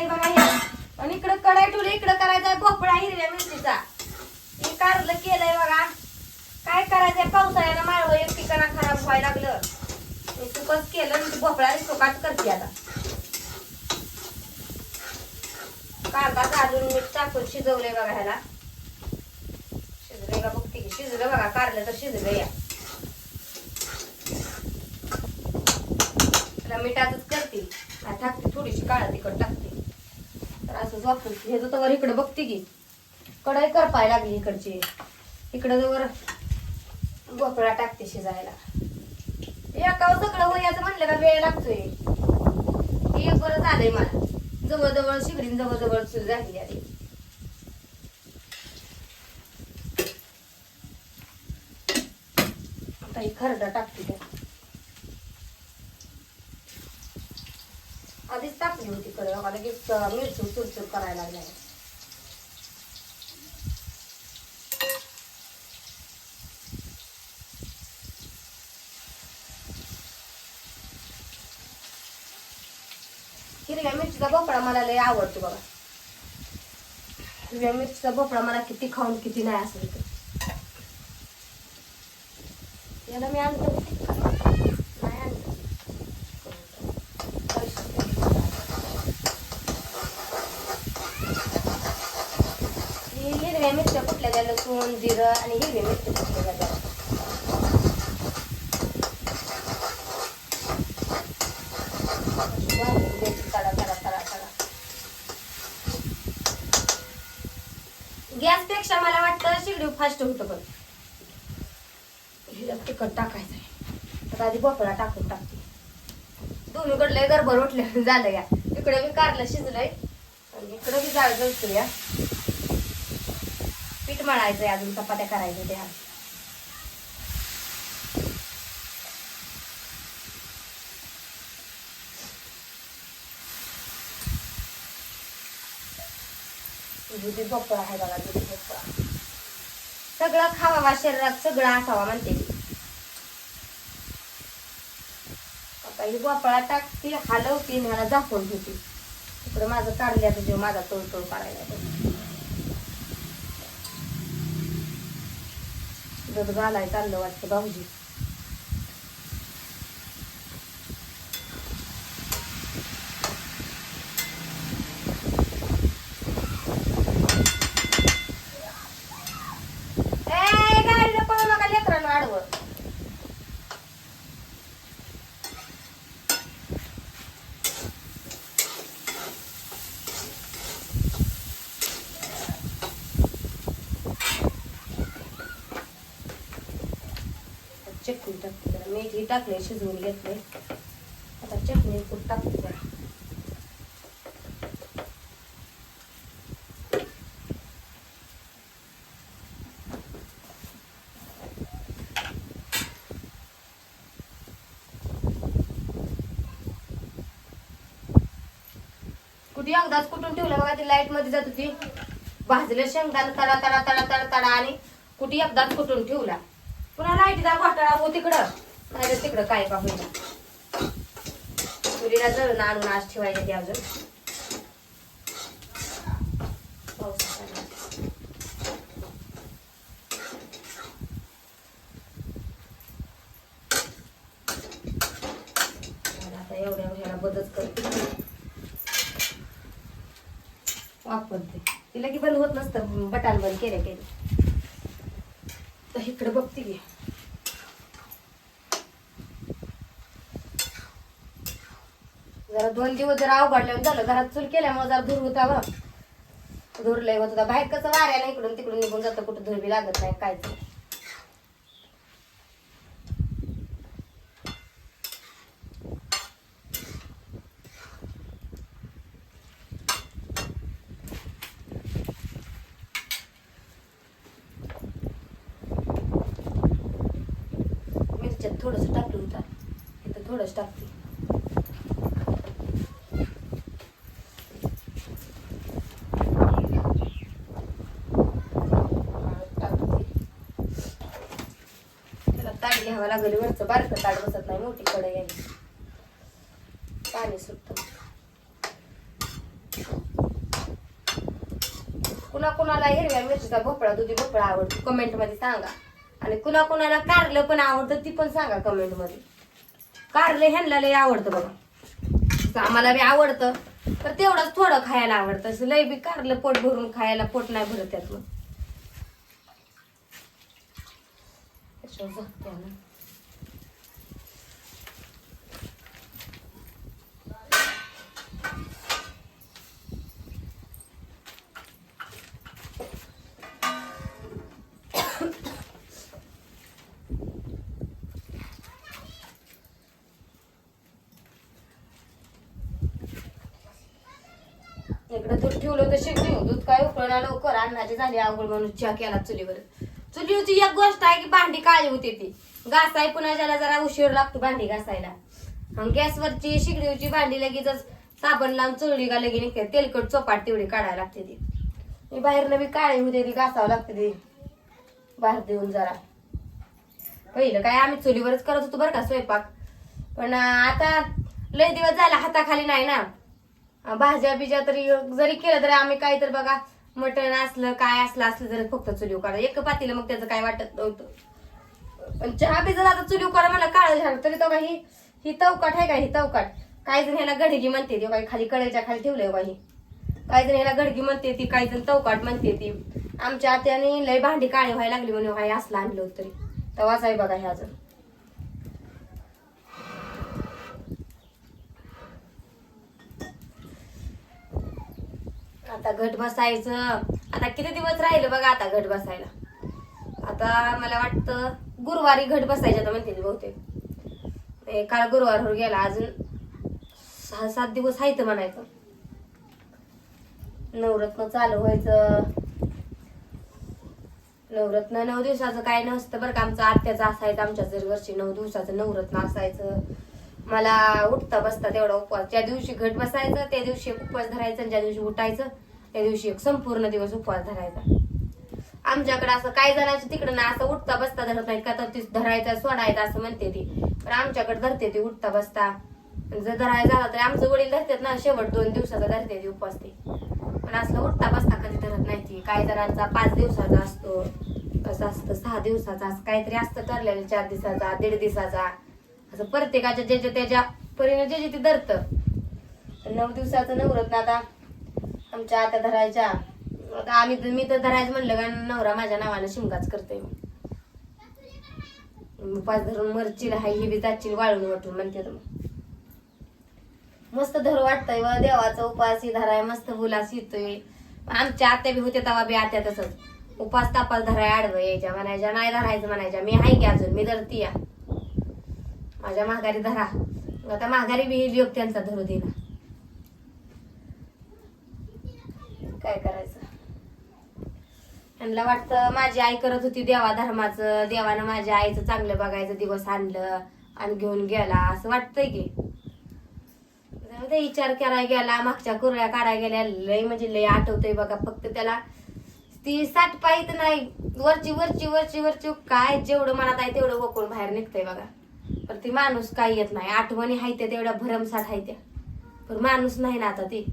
केलंय बघा हे आणि इकडं कडाय ठेवली इकडं करायचा भोपळा हिरव्या मिरचीचा. हे कारलं केलंय बघा. काय करायचंय? पावसाळ्याला माळव एक ठिकाणा खराब व्हायला लागलं. मी सुकच केलं भोपळा सुकाच करते आता. कांदा घालून मीठ टाकून शिजवलंय बघा ह्याला. शिजलंय का बघते की. शिजलं बघा कारलं तर शिजलं या त्याला मिठातच करते टाकते थोडीशी काळा तिखट टाकते. तर असं वापरून हे तर वर इकडे बघते की. कढाई करपाय लागली इकडची. इकडं जवळ भोपळा टाकते शिजायला. एकावर सगळं वयाचं म्हणलं का वेळ लागतोय. हे एक बरं झालंय मला. जवळजवळ शिगडीन जवळजवळ सुरू झाली आधी आता ही खरडा टाकते त्या सगळं मला की बघा लगेच अं, मिरची चुरचूर करायला लागल्या हिरव्या मिरचीचा भोपळा मला लय आवडतो बघा. हिरव्या मिरचीचा भोपळा मला किती खाऊन किती नाही असेल तर याला मी आणतो नाही आणतो ही हिरव्या मिरच्या कुठल्या द्या लसूण जिरं आणि हिरव्या मिरच्या कुठल्या द्या तडा तडा तडा तडा गॅस मला वाटतं शिगडी फास्ट होतं पण हिला तिखट टाकायचं आहे तर आधी भोपळा टाकून टाकते. दोन्हीकडले गरबर उठले झालं या. इकडे मी कारलं शिजलंय. आणि इकडे मी जाळ जळतो या. पीठ मळायचंय अजून चपात्या करायच्या त्या दुधी भोपळा आहे बघा दुधी भोपळा. सगळं खावा शरीरात सगळं असावा म्हणते मी. ही भोपळा टाकते हलवते मला ह्याला झाकून ठेवते. इकडे माझं काढल्याचं जीव माझा तोड तोड काढायला दूध घालाय चाललं वाटतं भाऊजी. टाकते जरा. मेथी टाकले शिजवून घेतले आता चटणी कुठ टाकते. जरा कुठे अगदाच कुठून ठेवलं बघा ती लाइटमध्ये जात होती. भाजलं शेंगदाण तडा तडा तडा तडा तडा आणि कुठे एकदाच कुठून ठेवला? पुन्हा लाईटीचा घोटाळा हो तिकडं. नाही तर तिकडं काय का होईना तुरीला जळून आणून आज ठेवायचं ते अजून. आता एवढ्या ह्याला बदच करते. वापरते तिला की बंद होत नसतं बटाल बंद केल्या केले तर इकडे बघते मी जरा दोन दिवस जरा अवघडल्यावर झालं. घरात चूल केल्यामुळे जरा धूर होता बघ धूर लय होत होता. बाहेर कसं वाऱ्याला इकडून तिकडून निघून जातं. कुठं धूर बी लागत नाही काय नाही. थोडंसं टाकलं होतं इथं थोडंसं टाकते. त्याला ताट घ्यावं लागेल. वरचं बारकं ताट बसत नाही मोठी कडे यायची पाणी सुटतं. कुणा कुणाला हिरव्या मिरचीचा भोपळा दुधी भोपळा आवडतो कमेंटमध्ये सांगा. आणि कुणा कुणाला कारलं पण आवडतं ती पण सांगा कमेंटमध्ये. कारलं ह्यांना लय आवडतं बघा. आम्हाला बी आवडतं तर तेवढंच थोडं खायला आवडतं. असं लय बी कारलं पोट भरून खायला पोट नाही भरत त्यात इकडे दूध ठेवलं तर शिकली दूध काय उकळला लवकर? अन्नाची झाली आवड म्हणून चहा केला चुलीवर. चुलीवरची एक गोष्ट आहे की भांडी काळी होती ती. घासाय पुन्हा ज्याला जरा उशीर लागतो भांडी घासायला. आणि गॅसवरची शिगडीवरची भांडी लगेचच साबण लावून चुरडी का लगे निघते तेलकट चोपाट तेवढी काढायला लागते ती. मी बाहेरनं बी काळी होते ती घासावं लागते ती. बाहेर देऊन जरा. पहिलं काय आम्ही चुलीवरच करत होतो बरं का स्वयंपाक. पण आता लय दिवस झाला हाताखाली नाही ना. भाज्या बिज्या तरी जरी केलं तरी आम्ही काय तर बघा मटण असलं काय असलं असलं तरी फक्त चुलीव करा एक पातीला मग त्याचं काय वाटत नव्हतं. पण चहा बी जर आता चुलीव करा मला काळ झालं. तरी तो काही ही तवकाट आहे का ही तवकाट काही जण ह्याला गडगी म्हणते ती काही खाली कडेच्या खाली ठेवलंय काही काही जण ह्याला गडगी म्हणते ती काही जण तवकाट म्हणते ती. आमच्या आत्याने लय भांडी काळी व्हायला लागली म्हणून काही असलं आणलं तरी. तवाच आहे बघा ह्या अजून. आता घट बसायचं. आता किती दिवस राहिलं बघा आता घट बसायला? आता मला वाटतं गुरुवारी घट बसायचे आता म्हणते बहुतेक. हे काल गुरुवारवर गेला अजून सहा सात दिवस आहेत म्हणायचं. नवरत्न चालू व्हायचं. नवरत्न नऊ दिवसाचं काय नसतं बरं का आमचं आत्याचं असायचं आमच्या जर वर्षी नऊ दिवसाचं नवरत्न असायचं. मला उठता बसता तेवढा उपवास. ज्या दिवशी घट बसायचं त्या दिवशी एक उपवास धरायचा आणि ज्या दिवशी उठायचं त्या दिवशी एक संपूर्ण दिवस उपवास धरायचा. आमच्याकडे असं काही जणांचं तिकडं ना असं उठता बसता धरत नाही का तर ती धरायचा सोडायचा असं म्हणते ती. पण आमच्याकडे धरते ती उठता बसता. जर धरायचा झाला तर आमचं वडील धरतात ना शेवट दोन दिवसाचा धरते ती उपवास ते. पण असलं उठता बसता कधी धरत नाही ती. काही जणांचा पाच दिवसाचा असतो असं असतं सहा दिवसाचा असं काहीतरी असतं ठरलेलं चार दिवसाचा दीड दिवसाचा. असं प्रत्येकाच्या ज्याच्या त्याच्या परीने जे जे ते धरतं. नऊ दिवसाचं नवरत्न आता आमच्या आता धरायच्या. आता आम्ही मी तर धरायचं म्हणलं का नवरा माझ्या नावानं शिमकाच करते पाच धरून मरचील हाय हे बी जाचील वाळून वाटून म्हणते तर मस्त धरू वाटतंय व देवाचा उपास ही धराय मस्त बुलास येतोय. आमच्या आत्या बी होते तवा बी आत्या तसंच. उपास तापास धराय आडवं यायच्या म्हणायच्या नाही धरायचं म्हणायच्या. मी आहे की अजून मी धरती या माझ्या माघारी धरा. आता माघारी बी योग त्यांचा धरू दिला काय करायचं? त्यांना वाटतं माझी आई करत होती देवा धर्माचं. देवानं माझ्या आईचं चांगलं बघायचं दिवस आणलं आणि घेऊन गेला. असं वाटतंय की. विचार करायला गेला मागच्या कुरळ्या काढायला गेल्या. लय म्हणजे लय आठवतंय बघा फक्त त्याला ती साठ पाहित नाही. वरची वरची वरची वरची. काय जेवढं मनात आहे तेवढं वकून बाहेर निघतंय बघा. पण ती माणूस काय येत नाही. आठवणी आहे त्या तेवढ्या भरमसाठ आहे त्या. पण माणूस नाही ना आता ती.